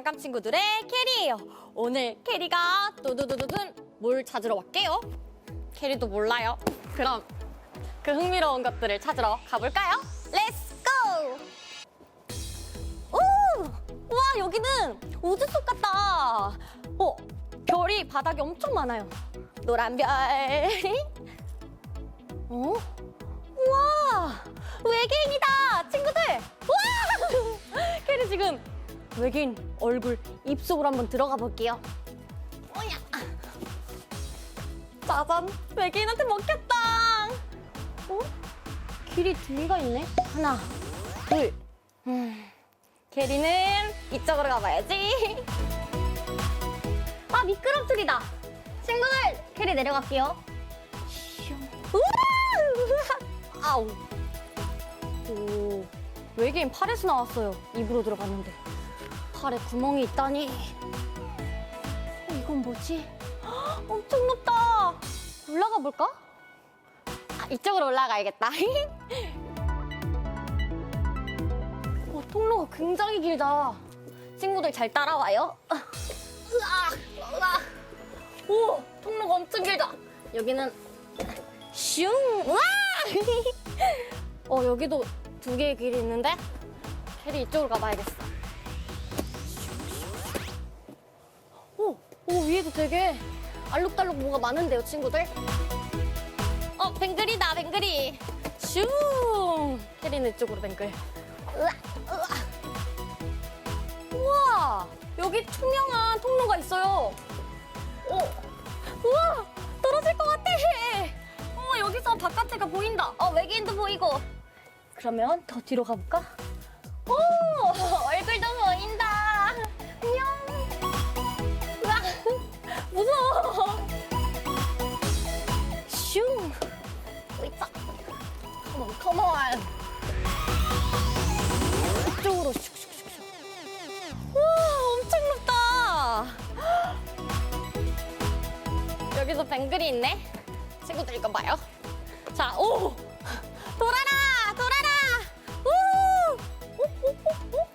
장난감 친구들의 캐리예요. 오늘 캐리가 또두두두둔 뭘 찾으러 왔게요? 캐리도 몰라요. 그럼 그 흥미로운 것들을 찾으러 가볼까요? 렛츠 고! 오! 와 여기는 우주 속 같다. 어 별이 바닥에 엄청 많아요. 노란 별. 어? 우와 외계인이다 친구들. 와! 캐리 지금 외계인 얼굴 입속으로 한번 들어가 볼게요. 오야. 짜잔 외계인한테 먹혔다. 어? 길이 두 개가 있네. 하나, 둘. 음. 캐리는 이쪽으로 가봐야지. 아 미끄럼틀이다. 친구들 캐리 내려갈게요. 슝. 우와! 아우. 오 외계인 팔에서 나왔어요. 입으로 들어갔는데 팔에 구멍이 있다니. 어, 이건 뭐지? 헉, 엄청 높다. 올라가 볼까? 아, 이쪽으로 올라가야겠다. 어, 통로가 굉장히 길다. 친구들 잘 따라와요. 으아, 으아. 오, 통로가 엄청 길다. 여기는 슝, 와! 어, 여기도 두 개의 길이 있는데 캐리 이쪽으로 가봐야겠어. 위에도 되게 알록달록 뭐가 많은데요, 친구들? 어, 뱅글이다, 뱅글이. 슝! 캐리는 이쪽으로 뱅글. 으아, 으아. 우와! 여기 투명한 통로가 있어요. 오, 우와! 떨어질 것 같아! 어, 여기서 바깥에가 보인다. 어, 외계인도 보이고. 그러면 더 뒤로 가볼까? 오! 있네. 친구들 이거 봐요. 자, 오! 돌아라! 돌아라! 우! 오, 오, 오, 오?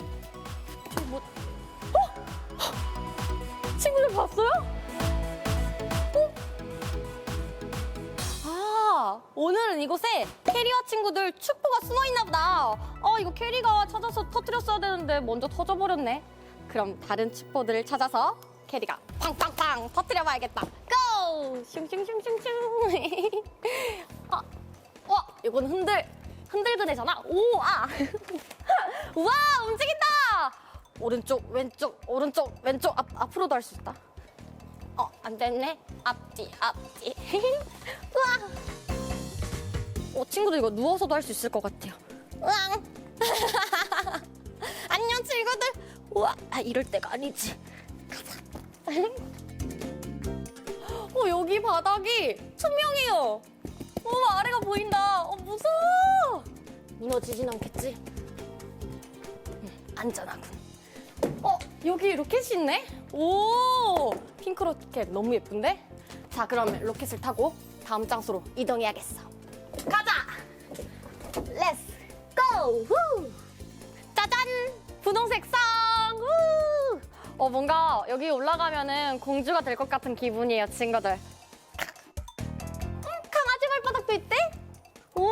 저기 뭐, 어? 친구들 봤어요? 어? 아, 오늘은 이곳에 캐리와 친구들 축구가 숨어 있나 보다. 어, 이거 캐리가 찾아서 터뜨렸어야 되는데 먼저 터져버렸네. 그럼 다른 축포들을 찾아서 캐리가 팡팡팡 터뜨려 봐야겠다. 고! 슝슝슝슝슝. 아, 와, 이건 흔들 흔들근 애잖아. 오, 아. 와, 움직인다. 오른쪽, 왼쪽, 오른쪽, 왼쪽, 앞 앞으로도 할 수 있다. 어, 안 됐네. 앞뒤, 앞뒤. 우와. 어, 친구들 이거 누워서도 할 수 있을 것 같아요. 으앙. 안녕, 친구들. 우와, 아, 이럴 때가 아니지. 가자. 어, 여기 바닥이 투명해요. 어, 아래가 보인다. 어, 무서워. 무너지진 않겠지? 음, 안전하군. 어, 여기 로켓이 있네? 오! 핑크 로켓 너무 예쁜데? 자, 그러면 로켓을 타고 다음 장소로 이동해야겠어. 가자! 렛츠 고! 후! 어, 뭔가 여기 올라가면은 공주가 될 것 같은 기분이에요, 친구들. 음, 강아지 발바닥도 있대? 오!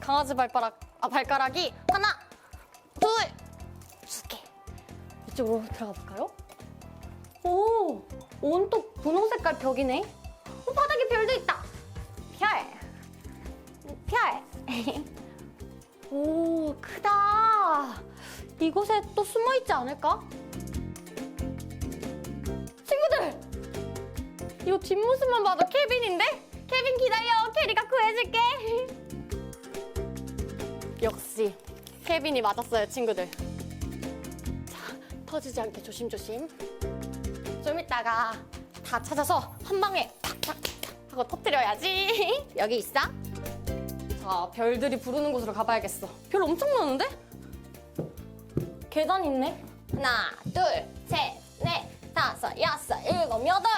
강아지 발바닥, 아, 발가락이 하나, 둘, 두 개. 이쪽으로 들어가 볼까요? 오! 온통 분홍 색깔 벽이네. 어, 바닥에 별도 있다. 별. 별. 오, 크다. 이곳에 또 숨어 있지 않을까? 친구들! 이거 뒷모습만 봐도 케빈인데? 케빈 기다려. 캐리가 구해줄게. 역시 케빈이 맞았어요, 친구들. 자, 터지지 않게 조심조심. 좀 이따가 다 찾아서 한 방에 탁탁탁 하고 터뜨려야지. 여기 있어. 자, 별들이 부르는 곳으로 가봐야겠어. 별 엄청 많은데? 계단 있네. 하나, 둘, 셋, 넷, 다섯, 여섯, 일곱, 여덟.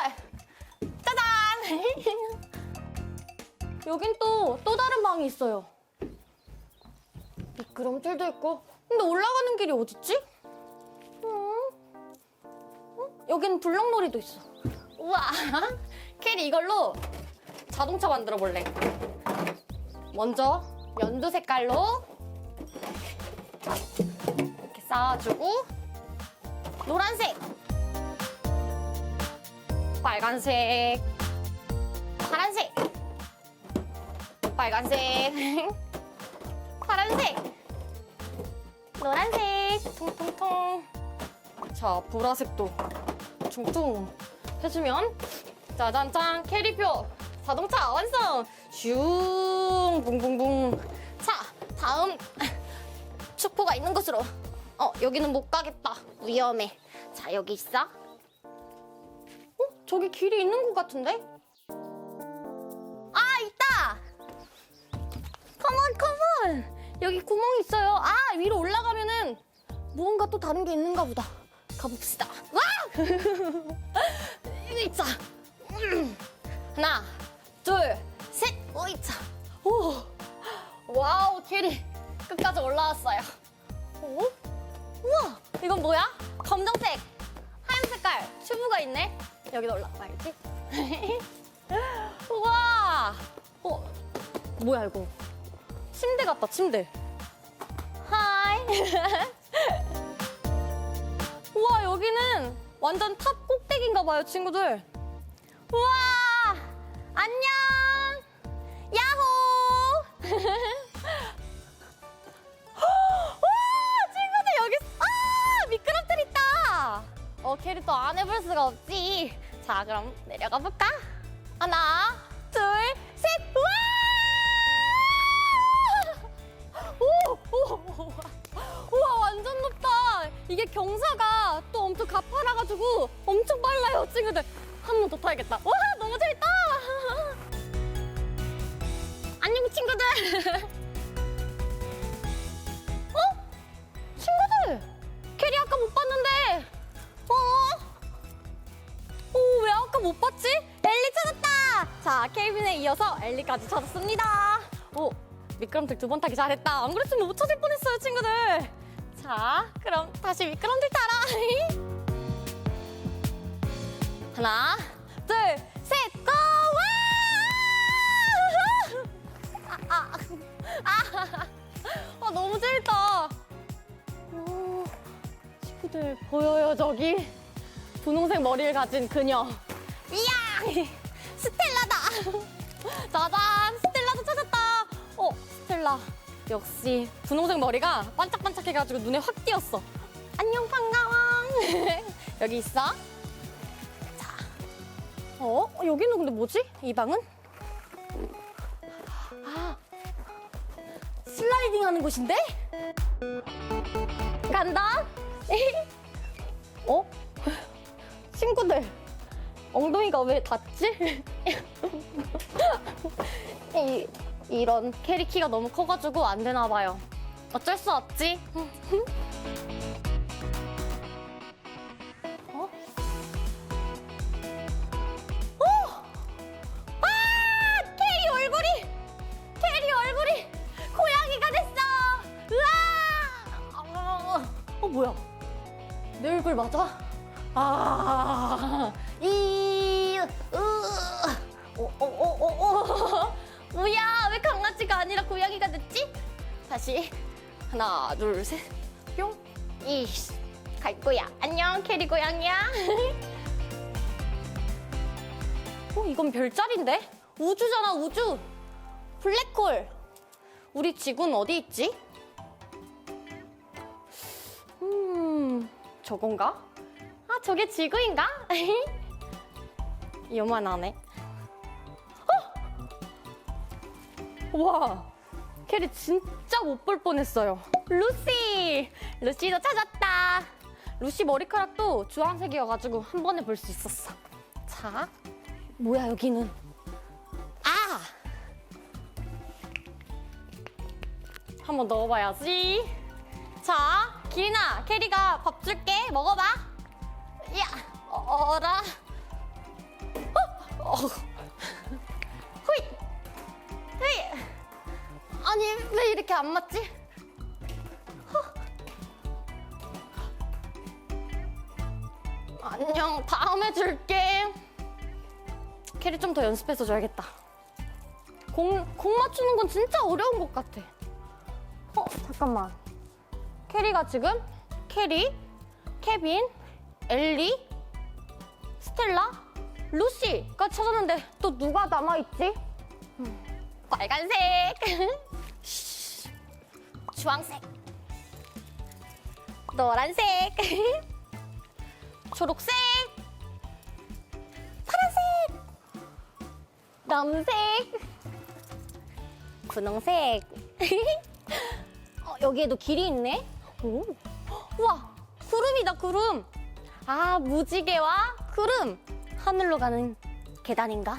짜잔! 여긴 또, 또 다른 방이 있어요. 미끄럼틀도 있고. 근데 올라가는 길이 어딨지? 음, 여기는 블럭놀이도 있어. 우와, 캐리 이걸로 자동차 만들어 볼래. 먼저 연두 색깔로 이렇게 쌓아주고 노란색, 빨간색, 파란색, 빨간색, 파란색, 노란색, 통통통. 자, 보라색도 퉁퉁 해주면 짜잔짠. 캐리표 자동차 완성. 슝. 붕붕붕. 자 다음 축포가 있는 곳으로. 어 여기는 못 가겠다. 위험해. 자 여기 있어 어 저기 길이 있는 곳 같은데? 아 있다! 컴온 컴온 여기 구멍이 있어요. 아 위로 올라가면은 무언가 또 다른 게 있는가 보다. 가봅시다. 와! 있자 음. 하나 둘셋. 오이차 오! 와우 캐리 끝까지 올라왔어요. 오? 우와! 이건 뭐야? 검정색 하얀 색깔 튜브가 있네 여기도 올라가야지 우와! 어 뭐야 이거? 침대 같다 침대. 하이. 우와 여기는 완전 탑 꼭대기인가 봐요 친구들. 우와! 안녕 또안 해볼 수가 없지. 자 그럼 내려가 볼까? 하나 둘셋 우와! 오, 오, 우와 완전 높다. 이게 경사가 또 엄청 가파라가지고 엄청 빨라요 친구들. 한 번 더 타야겠다. 와 엘리까지 찾았습니다. 오, 미끄럼틀 두 번 타기 잘했다. 안 그랬으면 못 찾을 뻔했어요, 친구들. 자, 그럼 다시 미끄럼틀 타라. 하나, 둘, 셋, 고! 와! 아, 아, 아, 아, 너무 재밌다. 오, 친구들 보여요, 저기? 분홍색 머리를 가진 그녀. 이야! 짜잔! 스텔라도 찾았다! 어, 스텔라. 역시 분홍색 머리가 반짝반짝해가지고 눈에 확 띄었어. 안녕, 반가워! 여기 있어? 자. 어? 어, 여기는 근데 뭐지? 이 방은? 아, 슬라이딩 하는 곳인데? 간다? 어? 친구들 엉덩이가 왜 닿지? 이, 이런 캐리 키가 너무 커가지고 안 되나 봐요. 어쩔 수 없지. 어? 오! 아! 캐리 얼굴이! 캐리 얼굴이 고양이가 됐어! 으아! 어, 뭐야? 내 얼굴 맞아? 아, 이, 으, 오, 오, 오, 오, 오. 뭐야, 왜 강아지가 아니라 고양이가 됐지? 다시. 하나, 둘, 셋. 뿅. 이, 갈 거야. 안녕, 캐리 고양이야. 어, 이건 별자리인데? 우주잖아, 우주. 블랙홀. 우리 지구는 어디 있지? 음, 저건가? 아, 저게 지구인가? 요만하네. 와, 캐리 진짜 못 볼 뻔했어요. 루시! 루시도 찾았다. 루시 머리카락도 주황색이어가지고 한 번에 볼 수 있었어. 자, 뭐야, 여기는. 아! 한 번 넣어봐야지. 자, 기린아, 캐리가 밥 줄게. 먹어봐. 야, 어, 어라. 어, 어. 아니, 왜 이렇게 안 맞지? 허. 안녕. 다음에 줄게. 캐리 좀 더 연습해서 줘야겠다. 공, 공 맞추는 건 진짜 어려운 것 같아. 어, 잠깐만. 캐리가 지금 캐리, 케빈, 엘리, 스텔라, 루시가 찾았는데 또 누가 남아있지? 음, 빨간색, 주황색, 노란색, 초록색, 파란색, 남색, 분홍색. 어, 여기에도 길이 있네. 오. 우와, 구름이다, 구름. 아, 무지개와 구름. 하늘로 가는 계단인가?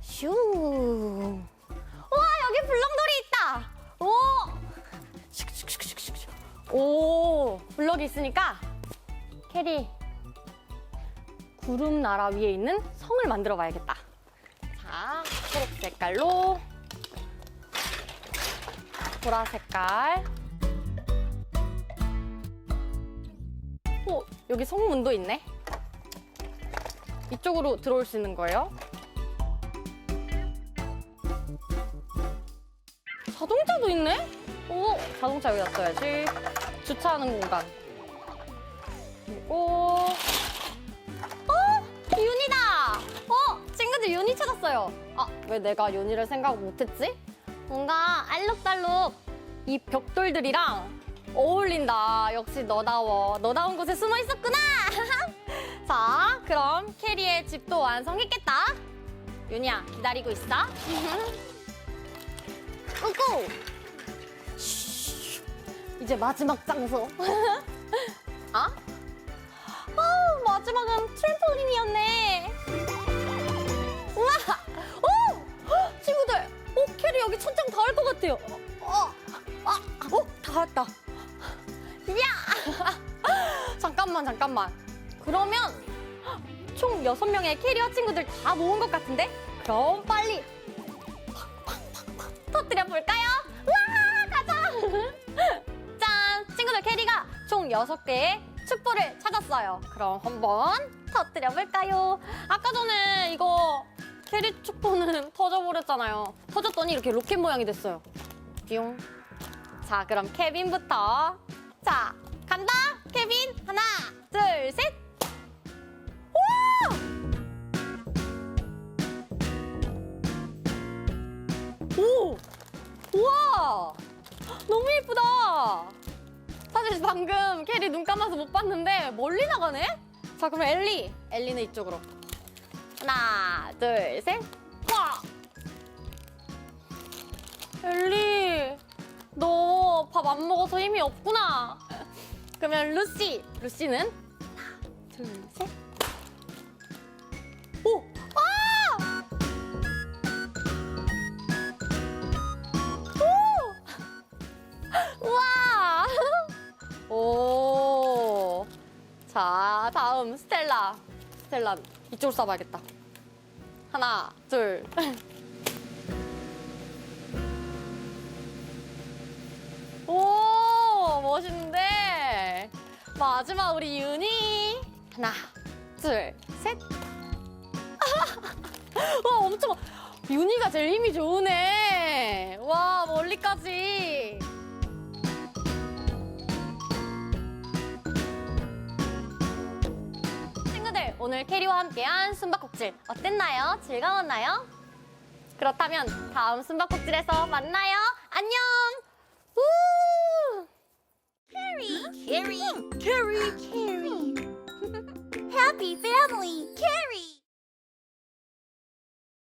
슈. 우와, 여기 있다. 오. 오, 블럭이 있으니까 캐리 구름 나라 위에 있는 성을 만들어 봐야겠다. 자, 초록 색깔로 보라 색깔. 오, 여기 성문도 있네. 이쪽으로 들어올 수 있는 거예요. 자동차도 있네? 오, 자동차 여기다 써야지. 주차하는 공간. 그리고, 어? 윤이다! 어? 친구들 윤이 찾았어요. 아, 왜 내가 윤이를 생각 못했지? 뭔가 알록달록 이 벽돌들이랑 어울린다. 역시 너다워. 너다운 곳에 숨어 있었구나. 자, 그럼 캐리의 집도 완성했겠다. 윤이야, 기다리고 있어. 쉬, 이제 마지막 장소. 아? 아, 마지막은 트램폴린이었네. 우와! 오! 헉, 친구들, 오, 캐리 여기 천장 닿을 것 같아요. 어, 어, 아, 어, 닿았다. 야! 잠깐만, 잠깐만. 그러면 총 여섯 명의 캐리어 친구들 다 모은 것 같은데? 그럼 빨리 터뜨려 볼까요? 와, 가자! 짠! 친구들 캐리가 총 여섯 개의 축포를 찾았어요. 그럼 한번 터뜨려 볼까요? 아까 전에 이거 캐리 축포는 터져버렸잖아요. 터졌더니 이렇게 로켓 모양이 됐어요. 뿅. 자, 그럼 케빈부터. 자, 간다! 케빈! 하나, 둘, 셋! 우와! 오! 우와! 너무 예쁘다! 사실 방금 캐리 눈 감아서 못 봤는데 멀리 나가네? 자, 그럼 엘리! 엘리는 이쪽으로. 하나, 둘, 셋! 와! 엘리! 너 밥 안 먹어서 힘이 없구나. 그러면 루시, 루시는 하나, 둘, 셋. 다음 스텔라, 스텔라 이쪽으로 쏴봐야겠다. 하나, 둘. 오 멋있는데? 마지막 우리 윤희. 하나 둘 셋 와 엄청 윤희가 제일 힘이 좋으네. 와 멀리까지 오늘 캐리와 함께한 숨바꼭질 어땠나요? 즐거웠나요? 그렇다면 다음 숨바꼭질에서 만나요 안녕 우! Carrie, Carrie, Carrie, Carrie. Happy family, Carrie.